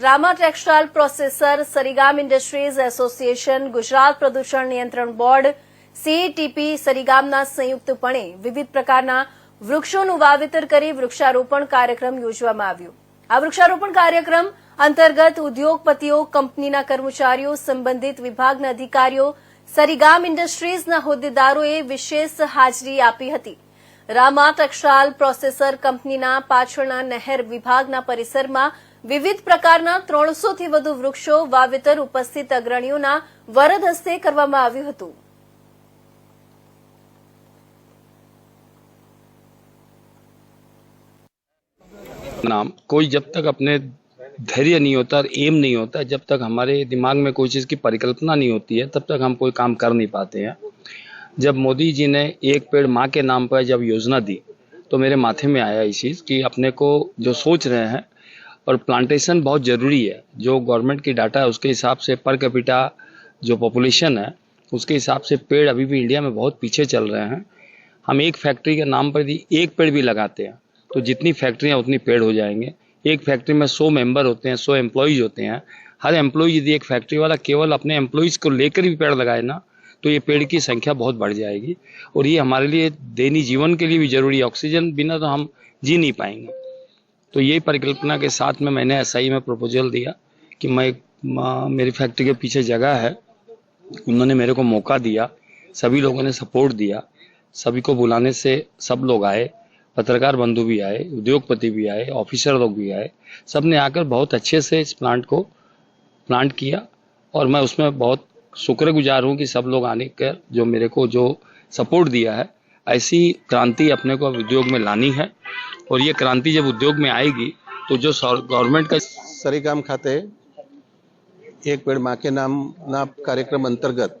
Rama textile processor Sarigam industries association Gujarat પ્રદૂષણ નિયંત્રણ board CTP સરીગામના સંયુક્તપણે વિવિધ પ્રકારના વૃક્ષોનું વાવેતર કરી વૃક્ષારોપણ કાર્યક્રમ યોજવામાં આવ્યો. આ વૃક્ષારોપણ કાર્યક્રમ અંતર્ગત ઉદ્યોગપતિઓ, કંપનીના કર્મચારીઓ, સંબંધિત વિભાગના અધિકારીઓ સરીગામ ઇન્ડસ્ટ્રીઝના હોદ્દેદારોએ વિશેષ હાજરી આપી હતી. રામા ટેક્સટાઇલ પ્રોસેસર કંપનીના પાછળના નહેર વિભાગના પરિસરમાં વિવિધ પ્રકારના ત્રણસોથી વધુ વૃક્ષો વાવેતર ઉપસ્થિત અગ્રણીઓના વરદ હસ્તે કરવામાં આવ્યું હતું नाम कोई जब तक अपने धैर्य नहीं होता और एम नहीं होता जब तक हमारे दिमाग में कोई चीज़ की परिकल्पना नहीं होती है तब तक हम कोई काम कर नहीं पाते हैं जब मोदी जी ने एक पेड़ माँ के नाम पर जब योजना दी तो मेरे माथे में आया इस चीज़ कि अपने को जो सोच रहे हैं और प्लांटेशन बहुत ज़रूरी है। जो गवर्नमेंट की डाटा है, उसके हिसाब से पर कैपिटा जो पॉपुलेशन है, उसके हिसाब से पेड़ अभी भी इंडिया में बहुत पीछे चल रहे हैं। हम एक फैक्ट्री के नाम पर यदि एक पेड़ भी लगाते हैं। तो जितनी फैक्ट्रियाँ उतनी पेड़ हो जाएँगे। एक फैक्ट्री में सौ मेंबर होते हैं, सौ एम्प्लॉयज़ होते हैं। हर एम्प्लॉय यदि एक फैक्ट्री वाला केवल अपने एम्प्लॉयज़ को लेकर भी पेड़ लगाए ना तो ये पेड़ की संख्या बहुत बढ़ जाएगी। और ये हमारे लिए दैनिक जीवन के लिए भी ज़रूरी है। ऑक्सीजन बिना तो हम जी नहीं पाएँगे। तो यही परिकल्पना के साथ में मैंने एसआई में प्रपोजल दिया कि मैं मेरी फैक्ट्री के पीछे जगह है। उन्होंने मेरे को मौका दिया। सभी लोगों ने सपोर्ट दिया। सभी को बुलाने से सब लोग आए। पत्रकार बंधु भी आए, उद्योगपति भी आए ऑफिसर लोग भी आए। सबने आकर बहुत अच्छे से इस प्लांट को प्लांट किया और मैं उसमें बहुत शुक्रगुजार हूँ कि सब लोग आने कर जो मेरे को जो सपोर्ट दिया है, ऐसी क्रांति अपने को उद्योग में लानी है। और ये क्रांति जब उद्योग में आएगी तो जो गवर्नमेंट का સરીગામ ખાતે એક પેડ માં કે નામના કાર્યક્રમ અંતર્ગત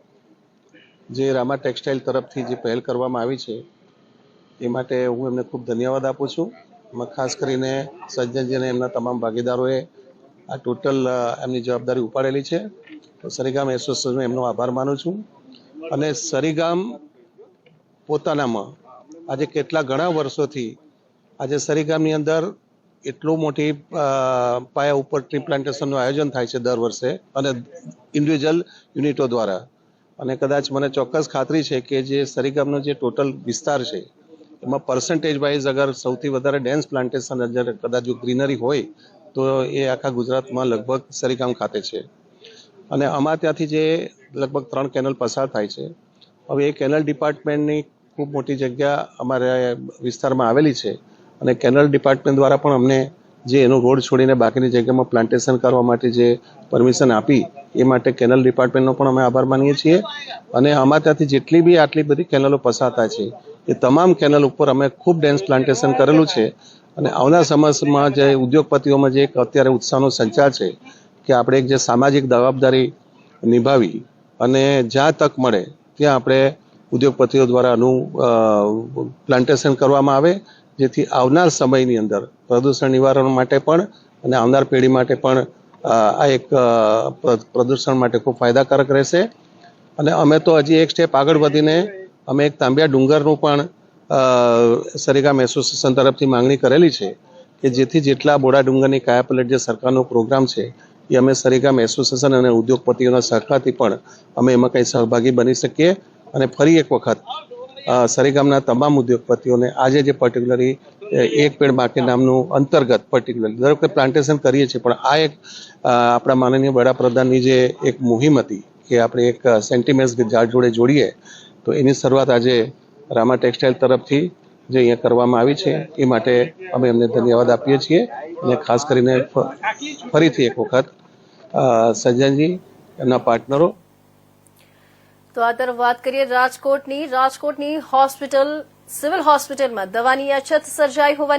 જે રામા ટેક્સટાઇલ તરફથી જે પહેલ કરવામાં આવી છે એ માટે હું એમને ખૂબ ધન્યવાદ આપું છું એમાં ખાસ કરીને સજ્જનજી અને એમના તમામ ભાગીદારોએ આ ટોટલ અ, એમની જવાબદારી ઉપાડેલી છે તો સરીગામ એસોસિએશનનો એમનો આભાર માનું છું અને સરીગામ પોતાનામાં આજે કેટલા ઘણા વર્ષોથી આજે સરીગામની અંદર એટલું મોટી પાયા ઉપર ટ્રી પ્લાન્ટેશનનું આયોજન થાય છે દર વર્ષે અને ઇન્ડિવિજ્યુઅલ યુનિટો દ્વારા. અને કદાચ મને ચોક્કસ ખાતરી છે કે જે સરીગામનો જે ટોટલ વિસ્તાર છે, એમાં પર્સન્ટેજ વાઇઝ અગર સૌથી વધારે ડેન્સ પ્લાન્ટેશન અગર કદાચ જો ગ્રીનરી હોય, તો એ આખા ગુજરાતમાં લગભગ સરીગામ ખાતે છે. અને અમારા ત્યાંથી જે લગભગ ત્રણ કેનલ પસાર થાય છે. હવે એ કેનલ ડિપાર્ટમેન્ટની ખૂબ મોટી જગ્યા અમારા વિસ્તારમાં આવેલી છે. અને કેનલ ડિપાર્ટમેન્ટ દ્વારા પણ અમને જે એનો રોડ છોડીને બાકીની જગ્યામાં પ્લાન્ટેશન કરવા માટે જે પરમિશન આપી, એ માટે કેનલ ડિપાર્ટમેન્ટનો પણ અમે આભાર માનીએ છીએ. અને અમારા ત્યાંથી જેટલી બી આટલી બધી કેનલો પસાતા છે, એ તમામ કેનલ ઉપર અમે ખૂબ ડેન્સ પ્લાન્ટેશન કરેલું છે. અને આવનાર સમયમાં જે ઉદ્યોગપતિઓમાં જે એક અત્યારે ઉત્સાહનો સંચાર છે કે આપણે એક જે સામાજિક જવાબદારી નિભાવી અને જ્યાં તક મળે, ત્યાં આપણે ઉદ્યોગપતિઓ દ્વારા આનું પ્લાન્ટેશન કરવામાં આવે. જેથી આવનાર સમયની અંદર પ્રદૂષણ નિવારણ માટે પણ અને આવનાર પેઢી માટે પણ આ એક પ્રદૂષણ માટે ખૂબ ફાયદાકારક રહેશે. અને અમે તો હજી એક સ્ટેપ આગળ વધીને અમે એક તાંબિયા ડુંગરનું પણ સરેગામ એસોસિએશન તરફથી માંગણી કરેલી છે કે જેથી જેટલા બોડા ડુંગરની કાયાપલટ જે સરકારનો પ્રોગ્રામ છે, એ અમે સરીગામ એસોસિએશન અને ઉદ્યોગપતિઓના સહકારથી પણ અમે એમાં કંઈ સહભાગી બની શકીએ. અને ફરી એક વખત સરીગામના તમામ ઉદ્યોગપતિઓને આજે જે પર્ટિક્યુલરી એક પેડ માટે નામનું અંતર્ગત પર્ટિક્યુલરલી દર વખતે પ્લાન્ટેશન કરીએ છીએ, પણ આ એક આપણા માનનીય વડાપ્રધાનની જે એક મુહિમ હતી કે આપણે એક સેન્ટિમેન્ટ્સ ઝાડ જોડે જોડીએ, તો એની શરૂઆત આજે રામા ટેક્સટાઇલ તરફથી જે અહીંયા કરવામાં આવી છે, એ માટે અમે એમને ધન્યવાદ આપીએ છીએ અને ખાસ કરીને ફરીથી એક વખત સજ્જનજી, એમના પાર્ટનરો તો આ તરફ વાત કરીએ રાજકોટની. રાજકોટની હોસ્પિટલ સિવિલ હોસ્પિટલમાં દવાની અછત સર્જાઈ હોવાની